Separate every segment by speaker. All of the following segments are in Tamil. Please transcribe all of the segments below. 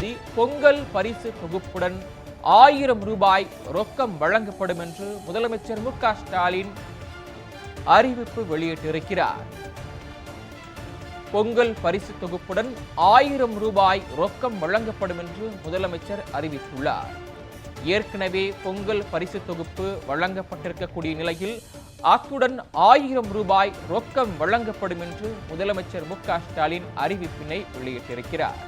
Speaker 1: தேதி பொங்கல் பரிசு தொகுப்புடன் ஆயிரம் ரூபாய் ரொக்கம் வழங்கப்படும் என்று முதலமைச்சர் மு ஸ்டாலின் அறிவிப்பு வெளியிட்டிருக்கிறார். பொங்கல் பரிசு தொகுப்புடன் ஆயிரம் ரூபாய் ரொக்கம் வழங்கப்படும் என்று முதலமைச்சர் அறிவித்துள்ளார். ஏற்கனவே பொங்கல் பரிசு தொகுப்பு வழங்கப்பட்டிருக்கக்கூடிய நிலையில் அத்துடன் ஆயிரம் ரூபாய் ரொக்கம் வழங்கப்படும் என்று முதலமைச்சர் மு ஸ்டாலின் அறிவிப்பினை வெளியிட்டிருக்கிறார்.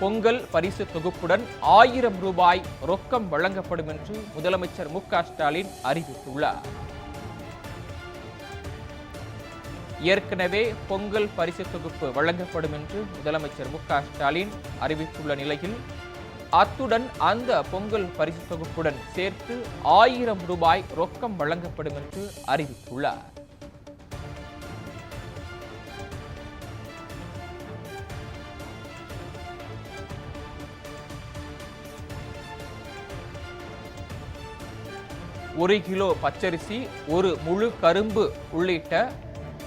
Speaker 1: பொங்கல் பரிசு தொகுப்புடன் ஆயிரம் ரூபாய் ரொக்கம் வழங்கப்படும் என்று முதலமைச்சர் மு ஸ்டாலின் அறிவித்துள்ளார். ஏற்கனவே பொங்கல் பரிசு தொகுப்பு வழங்கப்படும் என்று முதலமைச்சர் மு ஸ்டாலின் அறிவித்துள்ள நிலையில் அத்துடன் அந்த பொங்கல் பரிசு தொகுப்புடன் சேர்த்து ஆயிரம் ரூபாய் ரொக்கம் வழங்கப்படும் என்று அறிவித்துள்ளார். ஒரு கிலோ பச்சரிசி ஒரு முழு கரும்பு உள்ளிட்ட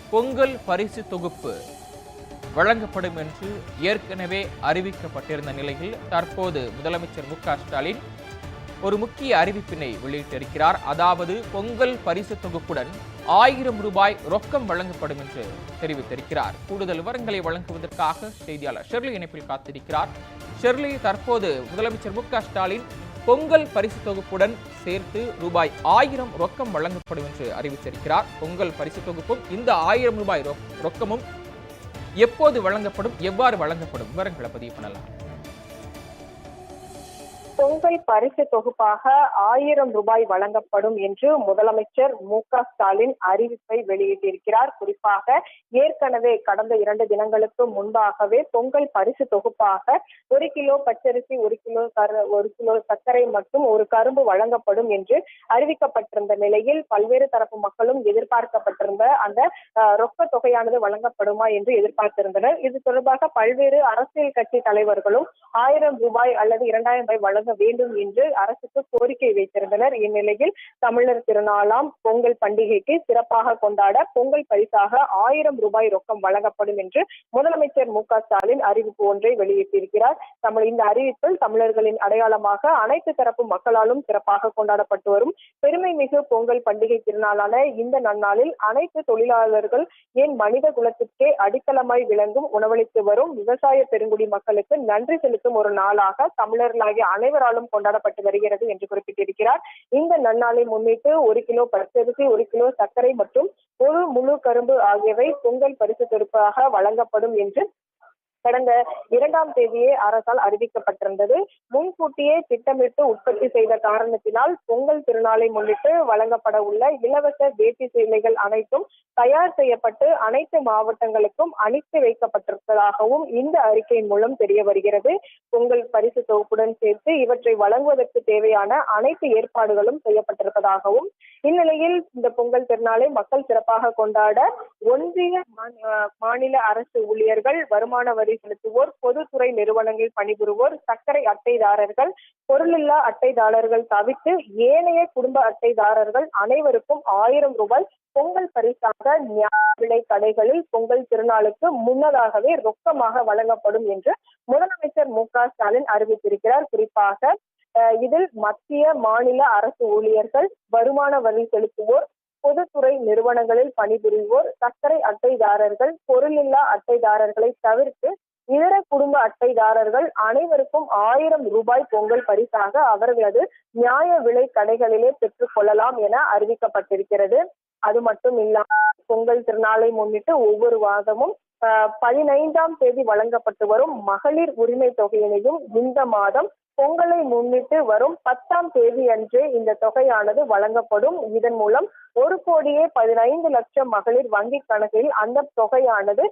Speaker 1: பொங்கல் பரிசு தொகுப்பு வழங்கப்படும் என்று ஏற்கனவே அறிவிக்கப்பட்டிருந்த நிலையில் தற்போது முதலமைச்சர் மு ஸ்டாலின் ஒரு முக்கிய அறிவிப்பினை வெளியிட்டிருக்கிறார். அதாவது பொங்கல் பரிசு தொகுப்புடன் ஆயிரம் ரூபாய் ரொக்கம் வழங்கப்படும் என்று தெரிவித்திருக்கிறார். கூடுதல் விவரங்களை வழங்குவதற்காக செய்தியாளர் ஷெர்லி இணைப்பில் காத்திருக்கிறார். ஷெர்லி தற்போது முதலமைச்சர் மு ஸ்டாலின் பொங்கல் பரிசு தொகுப்புடன் சேர்த்து ரூபாய் ஆயிரம் ரொக்கம் வழங்கப்படும் என்று அறிவித்திருக்கிறார். பொங்கல் பரிசு தொகுப்பும் இந்த ஆயிரம் ரூபாய் ரொ- ரொக்கமும் எப்போது வழங்கப்படும் எவ்வாறு வழங்கப்படும்? விவரங்களை பதிவு பண்ணலாம்.
Speaker 2: பொங்கல் பரிசு தொகுப்பாக ஆயிரம் ரூபாய் வழங்கப்படும் என்று முதலமைச்சர் மு க ஸ்டாலின் அறிவிப்பை வெளியிட்டிருக்கிறார். குறிப்பாக ஏற்கனவே கடந்த இரண்டு தினங்களுக்கு முன்பாகவே பொங்கல் பரிசு தொகுப்பாக ஒரு கிலோ பச்சரிசி ஒரு கிலோ கரு ஒரு கிலோ சர்க்கரை மற்றும் ஒரு கரும்பு வழங்கப்படும் என்று அறிவிக்கப்பட்டிருந்த நிலையில் பல்வேறு தரப்பு மக்களும் எதிர்பார்க்கப்பட்டிருந்த அந்த ரொக்க தொகையானது வழங்கப்படுமா என்று எதிர்பார்த்திருந்தனர். இது தொடர்பாக பல்வேறு அரசியல் கட்சி தலைவர்களும் ஆயிரம் ரூபாய் அல்லது இரண்டாயிரம் ரூபாய் வழங்க வேண்டும் என்று அரசுக்கு கோரிக்கை வைத்திருந்தனர். இந்நிலையில் தமிழர் திருநாளாம் பொங்கல் பண்டிகைக்கு சிறப்பாக கொண்டாட பொங்கல் பரிசாக ஆயிரம் ரூபாய் ரொக்கம் வழங்கப்படும் என்று முதலமைச்சர் மு ஸ்டாலின் அறிவிப்பு ஒன்றை வெளியிட்டிருக்கிறார். தமிழ் இந்த அறிவிப்பில் தமிழர்களின் அடையாளமாக அனைத்து தரப்பு மக்களாலும் சிறப்பாக கொண்டாடப்பட்டு வரும். பெருமை மிகு பொங்கல் பண்டிகை திருநாளான இந்த நன்னாளில் அனைத்து தொழிலாளர்கள் ஏன் மனித குலத்திற்கே அடித்தளமாய் விளங்கும் உணவளித்து வரும் விவசாய பெருங்குடி மக்களுக்கு நன்றி செலுத்தும் ஒரு நாளாக தமிழர்களாகிய அனைவரும் அனைவராலும் கொண்டாடப்பட்டு வருகிறது என்று குறிப்பிட்டிருக்கிறார். இந்த நன்னாளை முன்னிட்டு ஒரு கிலோ பச்சரிசி ஒரு கிலோ சர்க்கரை மற்றும் ஒரு முழு கரும்பு ஆகியவை பொங்கல் பரிசு தொகுப்பாக வழங்கப்படும் என்று கடந்த இரண்டாம் தேதியே அரசால் அறிவிக்கப்பட்டிருந்தது. முன்கூட்டியே திட்டமிட்டு உற்பத்தி செய்த காரணத்தினால் பொங்கல் திருநாளை முன்னிட்டு வழங்கப்பட உள்ள இலவச வேட்டி சேலைகள் அனைத்தும் தயார் செய்யப்பட்டு அனைத்து மாவட்டங்களுக்கும் அனுப்பி வைக்கப்பட்டிருப்பதாகவும் இந்த அறிக்கையின் மூலம் தெரிய வருகிறது. பொங்கல் பரிசு தொகுப்புடன் சேர்த்து இவற்றை வழங்குவதற்கு தேவையான அனைத்து ஏற்பாடுகளும் செய்யப்பட்டிருப்பதாகவும் இந்நிலையில் இந்த பொங்கல் திருநாளை மக்கள் சிறப்பாக கொண்டாட ஒன்றிய மாநில அரசு ஊழியர்கள் வருமான வரி செலுத்துவோர் பொதுத்துறை நிறுவனங்களில் பணிபுரிவோர் சர்க்கரை அட்டைதாரர்கள் பொருளில்லா அட்டைதாரர்கள் தவிர்த்து ஏனைய குடும்ப அட்டைதாரர்கள் அனைவருக்கும் ஆயிரம் ரூபாய் பொங்கல் பரிசாக நியாய விலை கடைகளில் பொங்கல் திருநாளுக்கு முன்னதாகவே ரொக்கமாக வழங்கப்படும் என்று முதலமைச்சர் மு க ஸ்டாலின் அறிவித்திருக்கிறார். குறிப்பாக இதில் மத்திய மாநில அரசு ஊழியர்கள் வருமான வரி செலுத்துவோர் பொதுத்துறை நிறுவனங்களில் பணிபுரிவோர் சர்க்கரை அட்டைதாரர்கள் பொருளில்லா அட்டைதாரர்களை தவிர்த்து இதர குடும்ப அட்டைதாரர்கள் அனைவருக்கும் ஆயிரம் ரூபாய் பொங்கல் பரிசாக அவர்களது நியாய விலை கடைகளிலே பெற்றுக் கொள்ளலாம் என அறிவிக்கப்பட்டிருக்கிறது. அது மட்டும் இல்லாமல் பொங்கல் திருநாளை முன்னிட்டு ஒவ்வொரு மாதமும் ஆஹ், பதினைந்தாம் தேதி வழங்கப்பட்டு வரும் மகளிர் உரிமை தொகையினையும் இந்த மாதம் பொங்கலை முன்னிட்டு வரும் பத்தாம் தேதி அன்று இந்த தொகையானது வழங்கப்படும். இதன் மூலம் ஒரு கோடியே பதினைந்து லட்சம் மகளிர் வங்கி கணக்கில் அந்த தொகையானது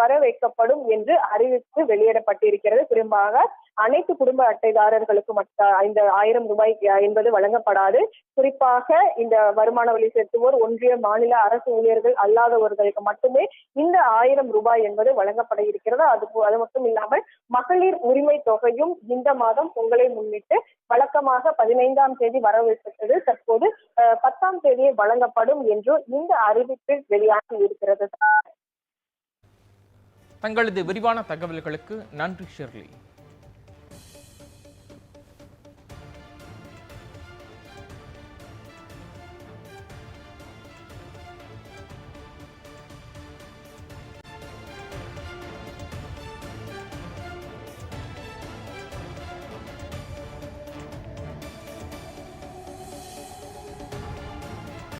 Speaker 2: வர வைக்கப்படும் என்று அறிவித்து வெளியிடப்பட்டிருக்கிறது. குறிப்பாக அனைத்து குடும்ப அட்டைதாரர்களுக்கு மட்ட இந்த ஆயிரம் ரூபாய் என்பது வழங்கப்படாது. குறிப்பாக இந்த வருமான வழி செலுத்துவோர் ஒன்றிய மாநில அரசு ஊழியர்கள் அல்லாதவர்களுக்கு மட்டுமே இந்த ஆயிரம் ரூபாய் என்பது வழங்கப்பட இருக்கிறது. அது அது மட்டும் இல்லாமல் மகளிர் உரிமை தொகையும் இந்த மாதம் பொங்கலை முன்னிட்டு வழக்கமாக பதினைந்தாம் தேதி வரவேற்பட்டது தற்போது பத்தாம் தேதியை வழங்க வழங்கப்படும் என்று இந்த அறிவிப்பில் வெளியாகி இருக்கிறது
Speaker 1: தங்களது விரிவான தகவல்களுக்கு நன்றி ஷெர்லி.